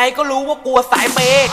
ใครก็รู้ว่ากลัวสายเปย์